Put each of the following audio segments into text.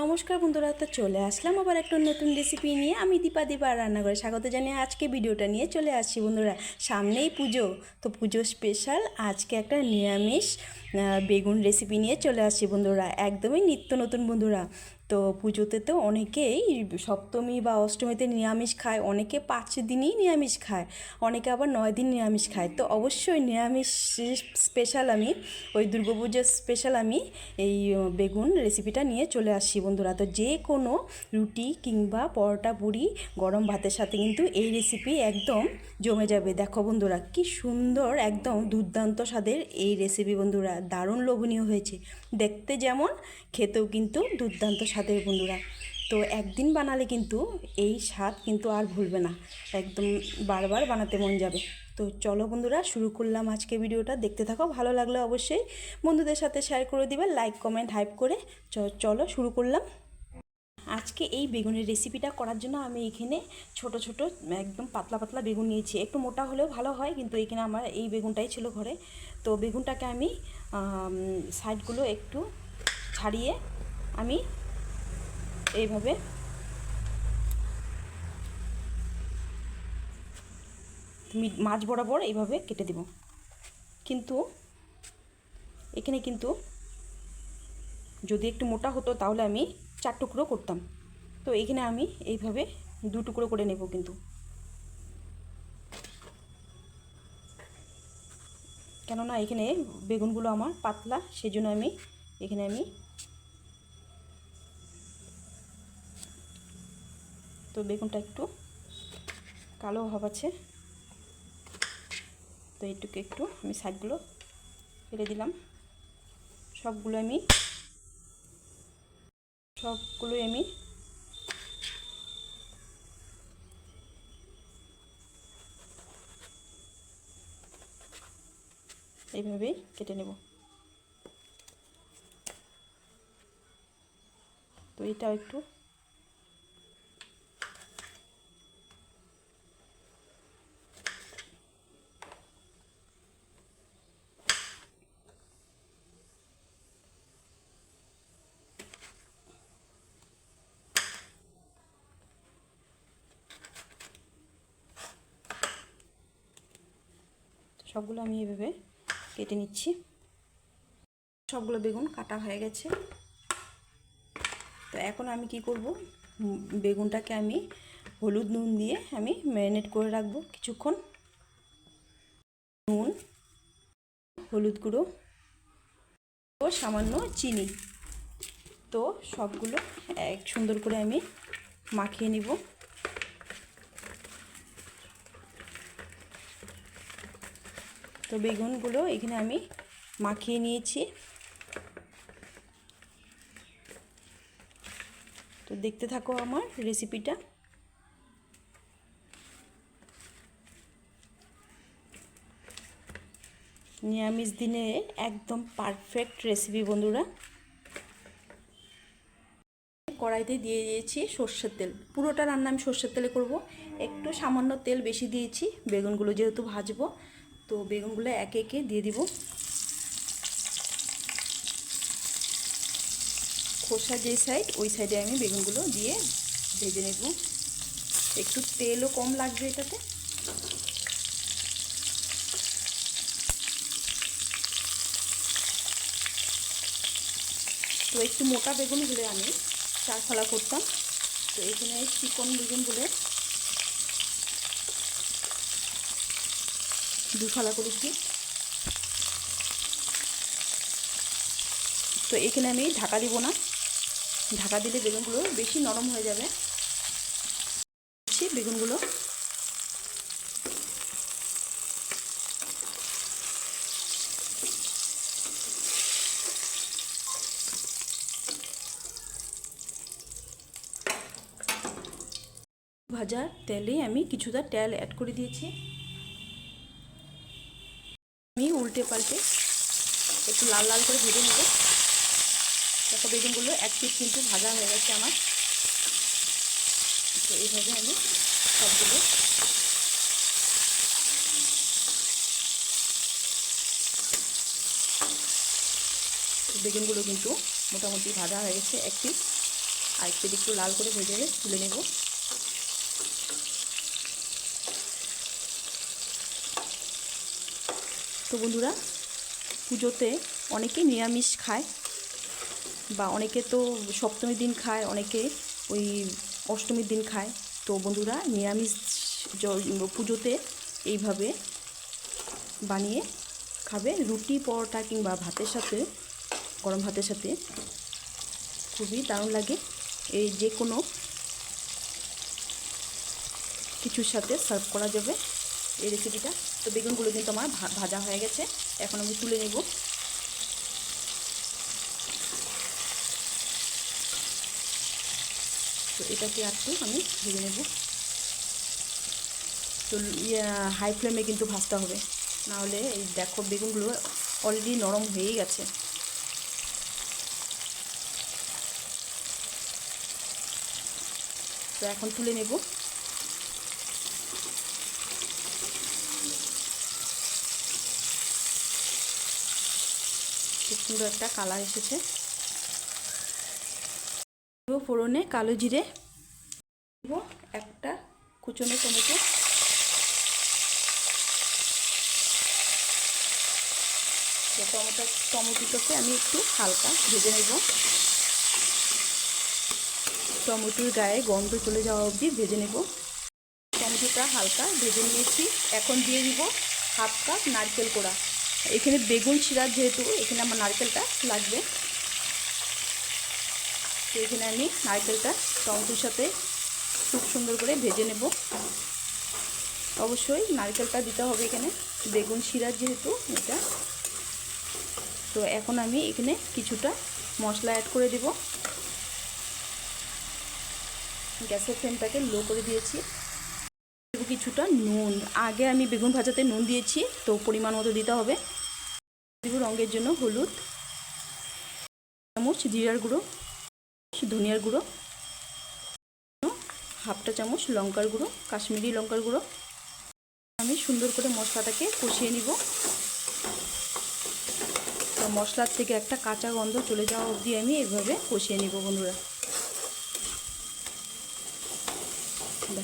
নমস্কার বন্ধুরা, তো চলে আসলাম আবার একটা নতুন রেসিপি নিয়ে। আমি দীপা দীপা রান্না করে স্বাগত জানিয়ে আজকে ভিডিওটা নিয়ে চলে আসছি বন্ধুরা। সামনেই পুজো, তো পুজো স্পেশাল আজকে একটা নিরামিষ বেগুন রেসিপি নিয়ে চলে আসছি বন্ধুরা। একদমই নিত্য নতুন বন্ধুরা। তো পুজোতে তো অনেকেই সপ্তমী বা অষ্টমীতে নিরামিষ খায়, অনেকে পাঁচ দিনই নিরামিষ খায়, অনেকে আবার নয় দিন নিরামিষ খায়। তো অবশ্যই নিরামিষ স্পেশাল আমি, ওই দুর্গাপুজোর স্পেশাল আমি এই বেগুন রেসিপিটা নিয়ে চলে আসছি বন্ধুরা। তো যে কোনো রুটি কিংবা পরোটা, পুরি, গরম ভাতের সাথে কিন্তু এই রেসিপি একদম জমে যাবে। দেখো বন্ধুরা, কি সুন্দর, একদম দুর্দান্ত স্বাদের এই রেসিপি বন্ধুরা। দারুণ লোভনীয় হয়েছে। দেখতে যেমন, খেতেও কিন্তু দুর্দান্ত স্বাদের বন্ধুরা। তো একদিন বানালে কিন্তু এই স্বাদ কিন্তু আর ভুলবে না। একদম বারবার বানাতে মন যাবে। তো চলো বন্ধুরা, শুরু করলাম আজকে ভিডিওটা। দেখতে থাকো, ভালো লাগলে অবশ্যই বন্ধুদের সাথে শেয়ার করে দিবে লাইক কমেন্ট হাইপ করে। চলো শুরু করলাম। আজকে এই বেগুনের রেসিপিটা করার জন্য আমি এখানে ছোট ছোট একদম পাতলা পাতলা বেগুন নিয়েছি। একটু মোটা হলেও ভালো হয়, কিন্তু এখানে আমার এই বেগুনটাই ছিল ঘরে। তো বেগুনটাকে আমি সাইডগুলো একটু ছাড়িয়ে আমি এইভাবে মাছ বরাবর এইভাবে কেটে দিব। কিন্তু এখানে কিন্তু যদি একটু মোটা হতো তাহলে আমি চার টুকরো করতাম। তো এইখানে আমি এইভাবে দু টুকরো করে নেব কিন্তু। কেননা এখানে বেগুনগুলো আমার পাতলা, সেজন্য আমি এখানে আমি তো বেগুনটা একটু কালো ভাব আছে। তো এইটুকু একটু আমি সাইডগুলো ফেলে দিলাম। সবগুলো আমি সবগুলোই আমি এইভাবেই কেটে নেব। তো এটাও একটু সবগুলো আমি এভাবে কেটে নিচ্ছি। সবগুলো বেগুন কাটা হয়ে গেছে। তো এখন আমি কি করব? বেগুনটাকে আমি হলুদ নুন দিয়ে আমি ম্যারিনেট করে রাখব কিছুক্ষণ। নুন, হলুদ গুঁড়ো, ও সামান্য চিনি। তো সবগুলো এক সুন্দর করে আমি মাখিয়ে নিব। তো বেগুনগুলো এখানে আমি মাখিয়ে নিয়েছি। তো দেখতে থাকো আমার রেসিপিটা নিরামিষ দিনে একদম পারফেক্ট রেসিপি বন্ধুরা। কড়াইতে দিয়ে দিয়েছি সর্ষের তেল। পুরোটা রান্না আমি সর্ষের তেলে করব। একটু সামান্য তেল বেশি দিয়েছি, বেগুনগুলো যেহেতু ভাজবো। তো বেগুনগুলো একে একে দিয়ে দিব। খোসা যে সাইড ওই সাইডে আমি বেগুনগুলো দিয়ে ভেজে নেব। একটু তেলও কম লাগবে এটাতে। তো একটু মোটা বেগুন হলে আমি চার ফালা করতাম। তো এখানে চিকন বেগুন বলে দু ফালা করেছি তো এখানে আমি ঢাকা দিব না। ঢাকা দিলে বেগুনগুলো বেশি নরম হয়ে যাবে। বেগুনগুলো। ভাজার তেলে আমি কিছুটা তেল অ্যাড করে দিয়েছি। উল্টে পাল্টে একটু লাল লাল করে ভেজে নেব। দেখো বেগুনগুলো এক পিস কিন্তু ভাজা হয়ে গেছে আমার। তো এইভাবে আমি সবগুলো। বেগুনগুলো কিন্তু মোটামুটি ভাজা হয়ে গেছে এক পিস আর একটু লাল করে ভেজে তুলে নেব। তো বন্ধুরা, পুজোতে অনেকে নিরামিষ খায় বা অনেকে তো সপ্তমীর দিন খায়, অনেকে ওই অষ্টমীর দিন খায়। তো বন্ধুরা, নিরামিষ পুজোতে এইভাবে বানিয়ে খাবে। রুটি পরোটা কিংবা ভাতের সাথে, গরম ভাতের সাথে খুবই দারুণ লাগে। এই যে কোনো কিছুর সাথে সার্ভ করা যাবে। এই রেসিপিটা তো বেগুনগুলো কিন্তু আমার ভাজা হয়ে গেছে। এখন আমি তুলে নেব। তো এটাকে একটু আমি ভেজে নেব। তো হাই ফ্লেমে কিন্তু ভাজতে হবে। নাহলে এই দেখো বেগুনগুলো অলরেডি নরম হয়েই গেছে। তো এখন তুলে নেব। খুব সুন্দর একটা কালার এসেছে। দেবো ফোড়নে কালো জিরে একটা কুচনো টমেটো। টমেটো, টমেটোটাকে আমি একটু হালকা ভেজে নেব। টমেটোর গায়ে গন্ধ চলে যাওয়া অবধি ভেজে নেব। টমেটোটা হালকা ভেজে নিয়েছি। এখন দিয়ে দিব হাফ কাপ নারকেল কোড়া। এখানে বেগুন ছিঁড়ার যেহেতু, এখানে আমার নারকেলটা লাগবে। তো এখানে আমি নারকেলটা টমেটোর সাথে খুব সুন্দর করে ভেজে নেব। অবশ্যই নারকেলটা দিতে হবে এখানে, বেগুন শিরার যেহেতু এটা। তো এখন আমি এখানে কিছুটা মশলা অ্যাড করে দেব। গ্যাসের ফ্লেমটাকে লো করে দিয়েছি। দেবো কিছুটা নুন। আগে আমি বেগুন ভাজাতে নুন দিয়েছি, তো পরিমাণ মতো দিতে হবে। দেবো রঙের জন্য হলুদ, চামচ, জিরার গুঁড়ো, ধনিয়ার গুঁড়ো হাফটা চামচ লঙ্কার গুঁড়ো, কাশ্মীরি লঙ্কার গুঁড়ো। আমি সুন্দর করে মশলাটাকে কষিয়ে নিব। তো মশলার থেকে একটা কাঁচা গন্ধ চলে যাওয়া অবধি আমি এভাবে কষিয়ে নিব বন্ধুরা।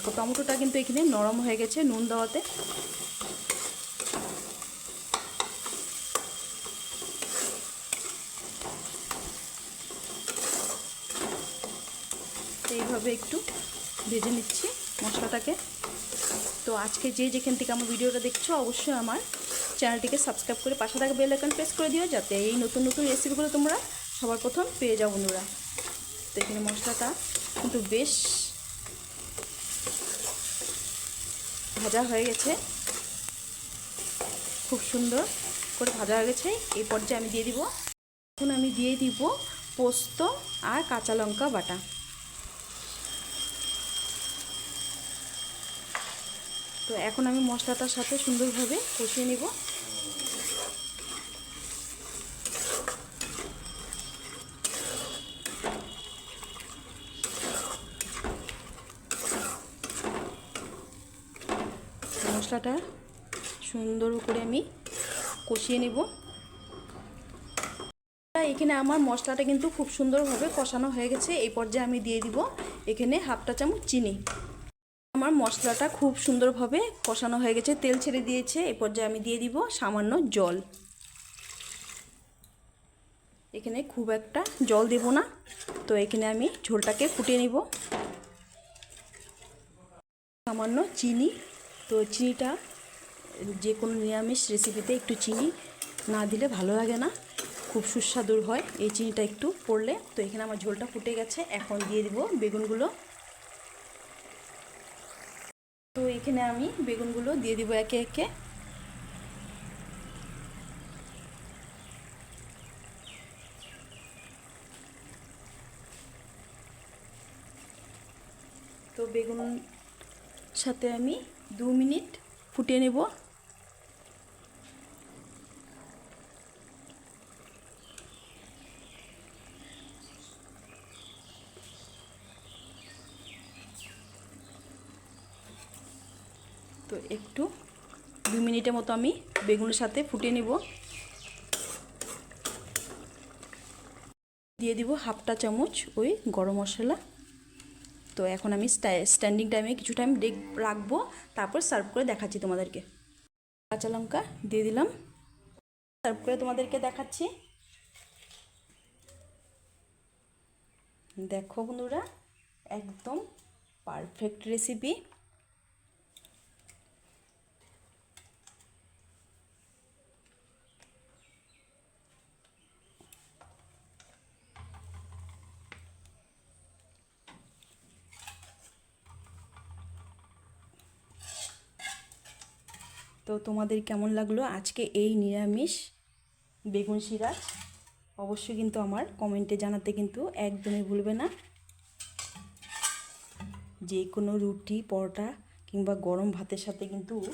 দেখো, টমেটোটা কিন্তু এখানে নরম হয়ে গেছে নুন দেওয়াতে। এইভাবে একটু ভেজে নিচ্ছি মশলাটাকে। তো আজকে যে যেখান থেকে আমার ভিডিওটা দেখছ, অবশ্যই আমার চ্যানেলটিকে সাবস্ক্রাইব করে পাশে থাকা বেল আইকন প্রেস করে দিও, যাতে এই নতুন নতুন রেসিপিগুলো তোমরা সবার প্রথম পেয়ে যাও বন্ধুরা। তো এখানে মশলাটা কিন্তু বেশ ভাজা হয়ে গেছে। খুব সুন্দর করে ভাজা হয়ে গেছে। এই পর্যায়ে আমি দিয়ে দিব। এখন আমি দিয়ে দিব পোস্ত আর কাঁচা লঙ্কা বাটা। তো এখন আমি মশলাটার সাথে সুন্দরভাবে কষিয়ে নিব। মশলাটা সুন্দর করে আমি কষিয়ে নেব। এখানে আমার মশলাটা কিন্তু খুব সুন্দরভাবে কষানো হয়ে গেছে। এই পর্যায়ে আমি দিয়ে দিব এখানে হাফটা চামচ চিনি। আমার মশলাটা খুব সুন্দরভাবে কষানো হয়ে গেছে, তেল ছেড়ে দিয়েছে। এই পর্যায়ে আমি দিয়ে দিব সামান্য জল। এখানে খুব একটা জল দেব না। তো এখানে আমি ঝোলটাকে ফুটিয়ে নিব। সামান্য চিনি তো চিনিটা যে কোনো নিরামিষ রেসিপিতে একটু চিনি না দিলে ভালো লাগে না। খুব সুস্বাদুর হয় এই চিনিটা একটু পড়লে। তো এখানে আমার ঝোলটা ফুটে গেছে, এখন দিয়ে দিব বেগুনগুলো। তো এখানে আমি বেগুনগুলো দিয়ে দিব একে একে। তো বেগুন সাথে আমি দু মিনিট ফুটিয়ে নেব। তো একটু দু মিনিটের মতো আমি বেগুনের সাথে ফুটিয়ে নিব। দিয়ে দিব হাফটা চামচ ওই গরম মশলা। তো এখন আমি স্ট্যান্ডিং টাইমে কিছু টাইম রাখব, তারপর সার্ভ করে দেখাচ্ছি তোমাদেরকে। কাঁচা লঙ্কা দিয়ে দিলাম। সার্ভ করে তোমাদেরকে দেখাচ্ছি। দেখো বন্ধুরা, একদম পারফেক্ট রেসিপি তো তোমাদের কেমন লাগল? আজকে এই নিরামিষ বেগুন সিরাজ। অবশ্যই কিন্তু আমার কমেন্টে জানাতে কিন্তু একদমই ভুলবে না। যে কোনো রুটি, পরোটা কিংবা গরম ভাতের সাথে কিন্তু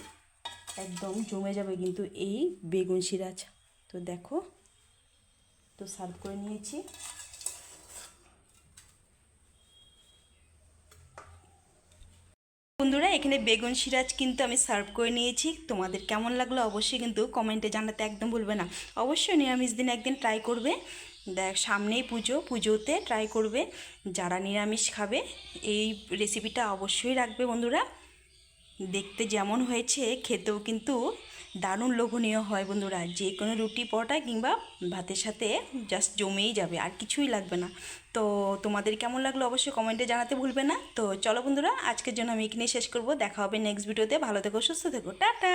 একদম জমে যাবে কিন্তু এই বেগুন সিরাজ। তো দেখো, তো সার্ভ করে নিয়েছি। বন্ধুরা, এখানে বেগুন সিরাজ কিন্তু আমি সার্ভ করে নিয়েছি। তোমাদের কেমন লাগল অবশ্যই কিন্তু কমেন্টে জানাতে একদম ভুলবে না। অবশ্যই নিরামিষ দিন একদিন ট্রাই করবে। দেখ, সামনেই পুজো, পুজোতে ট্রাই করবে। যারা নিরামিষ খাবে, এই রেসিপিটা অবশ্যই রাখবে বন্ধুরা। দেখতে যেমন হয়েছে, খেতেও কিন্তু দারুণ লোভনীয় হয় বন্ধুরা। যে কোনো রুটি, পরোটা কিংবা ভাতের সাথে জাস্ট জমেই যাবে, আর কিছুই লাগবে না। তো তোমাদের কেমন লাগল অবশ্যই কমেন্টে জানাতে ভুলবে না। তো চলো বন্ধুরা, আজকের জন্য আমি এখানেই শেষ করব। দেখা হবে নেক্সট ভিডিওতে ভালো থেকো, সুস্থ থেকো। টাটা!